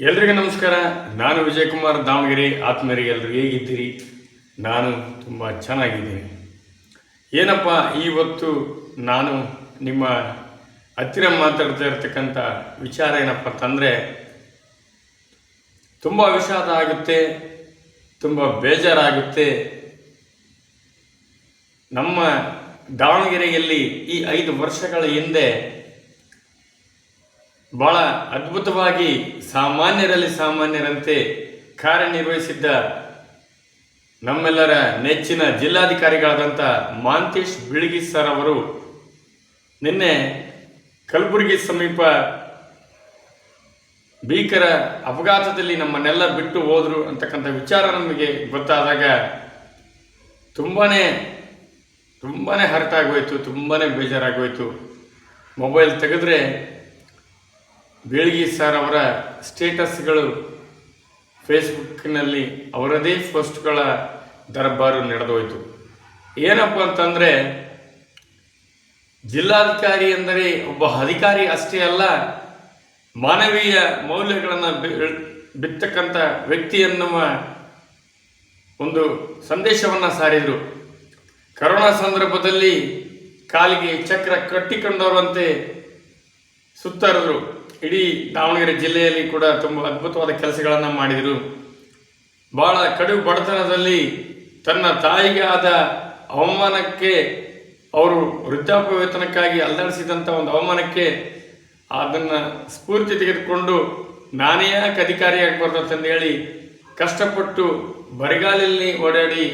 ಎಲ್ರಿಗೂ ನಮಸ್ಕಾರ. ನಾನು ವಿಜಯ್ ಕುಮಾರ್ ದಾವಣಗೆರೆ, ಆತ್ಮೀಯರಿಗೆ ಎಲ್ಲರೂ ಹೇಗಿದ್ದೀರಿ? ನಾನು ತುಂಬ ಚೆನ್ನಾಗಿದ್ದೀನಿ. ಏನಪ್ಪ ಇವತ್ತು ನಾನು ನಿಮ್ಮ ಹತ್ತಿರ ಮಾತಾಡ್ತಾ ಇರ್ತಕ್ಕಂಥ ವಿಚಾರ ಏನಪ್ಪ ಅಂತಂದರೆ, ತುಂಬ ವಿಷಾದ ಆಗುತ್ತೆ, ತುಂಬ ಬೇಜಾರಾಗುತ್ತೆ. ನಮ್ಮ ದಾವಣಗೆರೆಯಲ್ಲಿ ಈ ಐದು ವರ್ಷಗಳ ಹಿಂದೆ ಬಹಳ ಅದ್ಭುತವಾಗಿ ಸಾಮಾನ್ಯರಲ್ಲಿ ಸಾಮಾನ್ಯರಂತೆ ಕಾರ್ಯನಿರ್ವಹಿಸಿದ್ದ ನಮ್ಮೆಲ್ಲರ ನೆಚ್ಚಿನ ಜಿಲ್ಲಾಧಿಕಾರಿಗಳಾದಂಥ ಮಾಂತೇಶ್ ಬಿಳಿಗಿ ಸರ್ ಅವರು ನಿನ್ನೆ ಕಲಬುರಗಿ ಸಮೀಪ ಭೀಕರ ಅಪಘಾತದಲ್ಲಿ ನಮ್ಮನ್ನೆಲ್ಲ ಬಿಟ್ಟು ಹೋದರು ಅಂತಕ್ಕಂಥ ವಿಚಾರ ನಮಗೆ ಗೊತ್ತಾದಾಗ ತುಂಬಾ ತುಂಬಾ ಹರ್ಟ್ ಆಗೋಯ್ತು ತುಂಬಾ ಬೇಜಾರಾಗೋಯ್ತು ಮೊಬೈಲ್ ತೆಗೆದ್ರೆ ಬೀಳ್ಗಿ ಸರ್ ಅವರ ಸ್ಟೇಟಸ್ಗಳು ಫೇಸ್ಬುಕ್ನಲ್ಲಿ ಅವರದೇ ಪೋಸ್ಟ್ಗಳ ದರ್ಬಾರು ನಡೆದೋಯ್ತು. ಏನಪ್ಪ ಅಂತಂದರೆ, ಜಿಲ್ಲಾಧಿಕಾರಿ ಎಂದರೆ ಒಬ್ಬ ಅಧಿಕಾರಿ ಅಷ್ಟೇ ಅಲ್ಲ, ಮಾನವೀಯ ಮೌಲ್ಯಗಳನ್ನು ಬಿತ್ತಕ್ಕಂಥ ವ್ಯಕ್ತಿ ಎನ್ನುವ ಒಂದು ಸಂದೇಶವನ್ನು ಸಾರಿದರು. ಕರೋನಾ ಸಂದರ್ಭದಲ್ಲಿ ಕಾಲಿಗೆ ಚಕ್ರ ಕಟ್ಟಿಕೊಂಡವರಂತೆ ಸುತ್ತರಿದ್ರು. ಇಡೀ ದಾವಣಗೆರೆ ಜಿಲ್ಲೆಯಲ್ಲಿ ಕೂಡ ತುಂಬ ಅದ್ಭುತವಾದ ಕೆಲಸಗಳನ್ನು ಮಾಡಿದರು. ಬಹಳ ಕಡು ಬಡತನದಲ್ಲಿ ತನ್ನ ತಾಯಿಗೆ ಆದ ಅವಮಾನಕ್ಕೆ ಅವರು ವೃದ್ಧಾಪ್ಯ ವೇತನಕ್ಕಾಗಿ ಒಂದು ಅವಮಾನಕ್ಕೆ ಅದನ್ನು ಸ್ಫೂರ್ತಿ ತೆಗೆದುಕೊಂಡು ನಾನೇ ಯಾಕೆ ಅಧಿಕಾರಿ ಆಗಬಾರ್ದು ಅಂತಂದು ಹೇಳಿ ಕಷ್ಟಪಟ್ಟು ಬರಿಗಾಲಲ್ಲಿ ಓಡಾಡಿ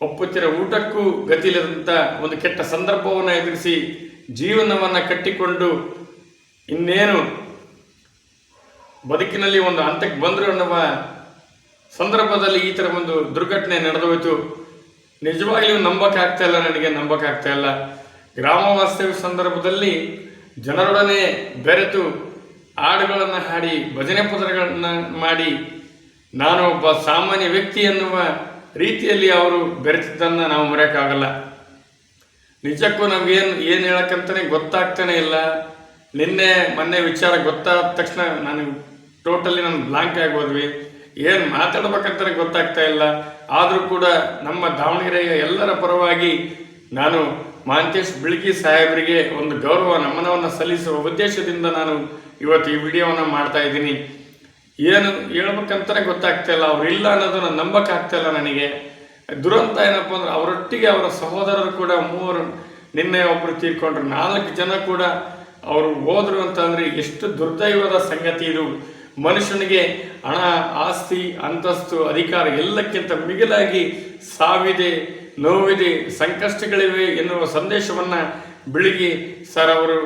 ಒಪ್ಪುತ್ತಿರ ಊಟಕ್ಕೂ ಗತಿಯಿಲ್ಲದಂಥ ಒಂದು ಕೆಟ್ಟ ಸಂದರ್ಭವನ್ನು ಎದುರಿಸಿ ಜೀವನವನ್ನು ಕಟ್ಟಿಕೊಂಡು ಇನ್ನೇನು ಬದುಕಿನಲ್ಲಿ ಒಂದು ಹಂತಕ್ಕೆ ಬಂದರು ಅನ್ನುವ ಸಂದರ್ಭದಲ್ಲಿ ಈ ಥರ ಒಂದು ದುರ್ಘಟನೆ ನಡೆದೋಯ್ತು. ನಿಜವಾಗ್ಲೂ ನಂಬಕ್ಕಾಗ್ತಾ ಇಲ್ಲ, ನನಗೆ ನಂಬಕ್ಕಾಗ್ತಾ ಇಲ್ಲ. ಗ್ರಾಮ ವಾಸ್ತವ್ಯ ಸಂದರ್ಭದಲ್ಲಿ ಜನರೊಡನೆ ಬೆರೆತು ಹಾಡುಗಳನ್ನು ಹಾಡಿ, ಭಜನೆ ಪದಗಳನ್ನು ಮಾಡಿ, ನಾನು ಒಬ್ಬ ಸಾಮಾನ್ಯ ವ್ಯಕ್ತಿ ಎನ್ನುವ ರೀತಿಯಲ್ಲಿ ಅವರು ಬೆರೆತಿದ್ದನ್ನು ನಾವು ಮರೆಯೋಕ್ಕಾಗಲ್ಲ. ನಿಜಕ್ಕೂ ನಮಗೇನು, ಏನು ಹೇಳಕ್ಕಂತಲೇ ಗೊತ್ತಾಗ್ತಾನೆ ಇಲ್ಲ. ನಿನ್ನೆ ಮೊನ್ನೆ ವಿಚಾರ ಗೊತ್ತಾದ ತಕ್ಷಣ ನಾನು ಟೋಟಲಿ ನಾನು ಬ್ಲಾಂಕ್ ಆಗೋದ್ವಿ ಏನು ಮಾತಾಡ್ಬೇಕಂತಾನೆ ಗೊತ್ತಾಗ್ತಾ ಇಲ್ಲ. ಆದರೂ ಕೂಡ ನಮ್ಮ ದಾವಣಗೆರೆಯ ಎಲ್ಲರ ಪರವಾಗಿ ನಾನು ಮಾಂತೇಶ್ ಬಿಳ್ಗಿ ಸಾಹೇಬರಿಗೆ ಒಂದು ಗೌರವ, ನಮನವನ್ನು ಸಲ್ಲಿಸುವ ಉದ್ದೇಶದಿಂದ ನಾನು ಇವತ್ತು ಈ ವಿಡಿಯೋವನ್ನು ಮಾಡ್ತಾ ಇದ್ದೀನಿ. ಏನು ಹೇಳ್ಬೇಕಂತಾನೆ ಗೊತ್ತಾಗ್ತಾ ಇಲ್ಲ. ಅವ್ರು ಇಲ್ಲ ಅನ್ನೋದನ್ನ ನಂಬಕ್ಕಾಗ್ತಾ ಇಲ್ಲ ನನಗೆ. ದುರಂತ ಏನಪ್ಪ ಅಂದ್ರೆ ಅವರೊಟ್ಟಿಗೆ ಅವರ ಸಹೋದರರು ಕೂಡ ಮೂವರು ನಿನ್ನೆ ಒಬ್ಬರು ತೀರ್ಕೊಂಡ್ರು. ನಾಲ್ಕು ಜನ ಕೂಡ ಅವರು ಹೋದ್ರು ಅಂತಂದ್ರೆ ಎಷ್ಟು ದುರ್ದೈವದ ಸಂಗತಿ ಇದು. ಮನುಷ್ಯನಿಗೆ ಹಣ, ಆಸ್ತಿ, ಅಂತಸ್ತು, ಅಧಿಕಾರ ಎಲ್ಲಕ್ಕಿಂತ ಮಿಗಿಲಾಗಿ ಸಾವಿದೆ, ನೋವಿದೆ, ಸಂಕಷ್ಟಗಳಿವೆ ಎನ್ನುವ ಸಂದೇಶವನ್ನು ಬೆಳಿಗ್ಗೆ ಸರ್ ಅವರು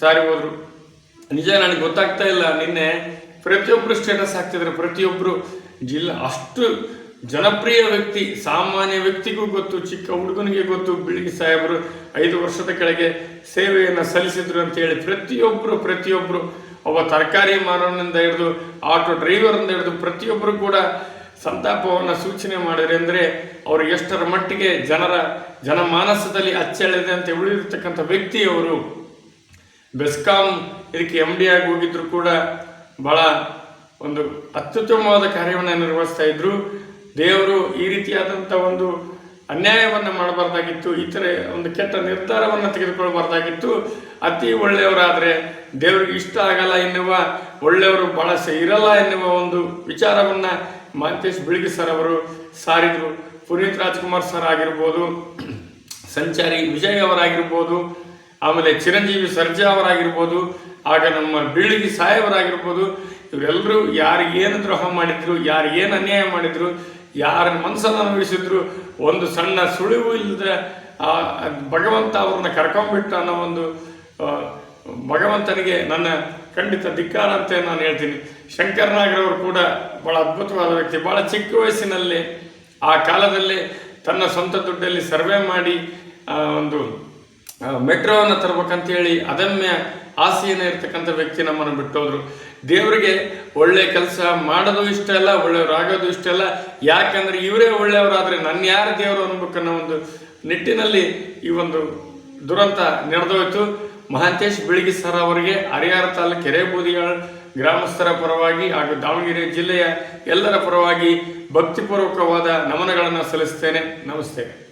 ಸಾರಿ ಹೋದರು. ನಿಜ ನನಗೆ ಗೊತ್ತಾಗ್ತಾ ಇಲ್ಲ. ನಿನ್ನೆ ಪ್ರತಿಯೊಬ್ಬರು ಸ್ಟೇಟಸ್ ಹಾಕ್ತಿದ್ರು. ಪ್ರತಿಯೊಬ್ಬರು ಜಿಲ್ಲಾ, ಅಷ್ಟು ಜನಪ್ರಿಯ ವ್ಯಕ್ತಿ, ಸಾಮಾನ್ಯ ವ್ಯಕ್ತಿಗೂ ಗೊತ್ತು, ಚಿಕ್ಕ ಹುಡುಗನಿಗೆ ಗೊತ್ತು. ಬಿಳಿಗಿ ಸಾಹೇಬರು ಐದು ವರ್ಷದ ಕೆಳಗೆ ಸೇವೆಯನ್ನು ಸಲ್ಲಿಸಿದ್ರು ಅಂತ ಹೇಳಿ ಪ್ರತಿಯೊಬ್ಬರು ಪ್ರತಿಯೊಬ್ಬರು ಒಬ್ಬ ತರಕಾರಿ ಮಾರೋನಿಂದ ಹಿಡಿದು ಆಟೋ ಡ್ರೈವರಿಂದ ಹಿಡಿದು ಪ್ರತಿಯೊಬ್ಬರು ಕೂಡ ಸಂತಾಪವನ್ನು ಸೂಚನೆ ಮಾಡಿದರೆ ಅಂದರೆ ಅವರು ಎಷ್ಟರ ಮಟ್ಟಿಗೆ ಜನರ ಜನಮಾನಸದಲ್ಲಿ ಅಚ್ಚಳಿದೆ ಅಂತ ಉಳಿದಿರ್ತಕ್ಕಂಥ ವ್ಯಕ್ತಿ ಅವರು ಬೆಸ್ಕಾಂ ಇದಕ್ಕೆ ಎಂ ಡಿ ಆಗಿ ಹೋಗಿದ್ರು ಕೂಡ ಭಾಳ ಒಂದು ಅತ್ಯುತ್ತಮವಾದ ಕಾರ್ಯವನ್ನು ನಿರ್ವಹಿಸ್ತಾ ಇದ್ರು. ದೇವರು ಈ ರೀತಿಯಾದಂಥ ಒಂದು ಅನ್ಯಾಯವನ್ನು ಮಾಡಬಾರ್ದಾಗಿತ್ತು, ಈ ಒಂದು ಕೆಟ್ಟ ನಿರ್ಧಾರವನ್ನು ತೆಗೆದುಕೊಳ್ಬಾರ್ದಾಗಿತ್ತು. ಅತಿ ಒಳ್ಳೆಯವರಾದರೆ ದೇವರಿಗೆ ಇಷ್ಟ ಆಗಲ್ಲ ಎನ್ನುವ, ಒಳ್ಳೆಯವರು ಭಾಳ ಇರಲ್ಲ ಎನ್ನುವ ಒಂದು ವಿಚಾರವನ್ನು ಮಹಂತೇಶ್ ಬಿಳಿಗಿ ಸರ್ ಅವರು ಸಾರಿದರು. ಪುನೀತ್ ರಾಜ್ಕುಮಾರ್ ಸರ್ ಆಗಿರ್ಬೋದು, ಸಂಚಾರಿ ವಿಜಯ್ ಅವರಾಗಿರ್ಬೋದು, ಆಮೇಲೆ ಚಿರಂಜೀವಿ ಸರ್ಜಾ ಅವರಾಗಿರ್ಬೋದು, ಆಗ ನಮ್ಮ ಬೀಳಿಗಿ ಸಾಹೇಬರಾಗಿರ್ಬೋದು ಇವರೆಲ್ಲರೂ ಯಾರಿಗೆ ಏನು ದ್ರೋಹ ಮಾಡಿದ್ರು ಯಾರು ಏನು ಅನ್ಯಾಯ ಮಾಡಿದ್ರು ಯಾರ ಮನಸ್ಸನ್ನು ಅನುಭವಿಸಿದ್ರು ಒಂದು ಸಣ್ಣ ಸುಳಿವು ಇಲ್ಲದ ಭಗವಂತ ಅವ್ರನ್ನ ಕರ್ಕೊಂಡ್ಬಿಟ್ಟು ಅನ್ನೋ ಒಂದು ಭಗವಂತನಿಗೆ ನನ್ನ ಖಂಡಿತ ಧಿಕ್ಕಾರ ಅಂತ ನಾನು ಹೇಳ್ತೀನಿ. ಶಂಕರ್ ನಾಗರವರು ಕೂಡ ಭಾಳ ಅದ್ಭುತವಾದ ವ್ಯಕ್ತಿ. ಭಾಳ ಚಿಕ್ಕ ವಯಸ್ಸಿನಲ್ಲಿ ಆ ಕಾಲದಲ್ಲಿ ತನ್ನ ಸ್ವಂತ ದುಡ್ಡಲ್ಲಿ ಸರ್ವೆ ಮಾಡಿ ಆ, ಒಂದು ಮೆಟ್ರೋವನ್ನು ತರ್ಬೇಕಂತೇಳಿ ಅದಮ್ಯ ಆಸೆಯನ್ನು ಇರ್ತಕ್ಕಂಥ ವ್ಯಕ್ತಿ ನಮ್ಮನ್ನು ಬಿಟ್ಟೋದ್ರು. ದೇವರಿಗೆ ಒಳ್ಳೆ ಕೆಲಸ ಮಾಡೋದು ಇಷ್ಟ ಇಲ್ಲ ಒಳ್ಳೆಯವರಾಗೋದು ಇಷ್ಟ ಇಲ್ಲ ಯಾಕಂದ್ರೆ ಇವರೇ ಒಳ್ಳೆಯವರಾದರೆ ನನ್ನ ಯಾರು ದೇವರು ಅನ್ಬೇಕನ್ನೋ ಒಂದು ನಿಟ್ಟಿನಲ್ಲಿ ಈ ಒಂದು ದುರಂತ ನಡೆದೋಯ್ತು. ಮಹಾಂತೇಶ್ ಬಿಳಿಗಿ ಸರ್ ಅವರಿಗೆ ಹರಿಹರ ತಾಲೂಕು ಕೆರೆಬೂದಿಗಳ ಗ್ರಾಮಸ್ಥರ ಪರವಾಗಿ ಹಾಗೂ ದಾವಣಗೆರೆ ಜಿಲ್ಲೆಯ ಎಲ್ಲರ ಪರವಾಗಿ ಭಕ್ತಿಪೂರ್ವಕವಾದ ನಮನಗಳನ್ನು ಸಲ್ಲಿಸ್ತೇನೆ. ನಮಸ್ತೆ.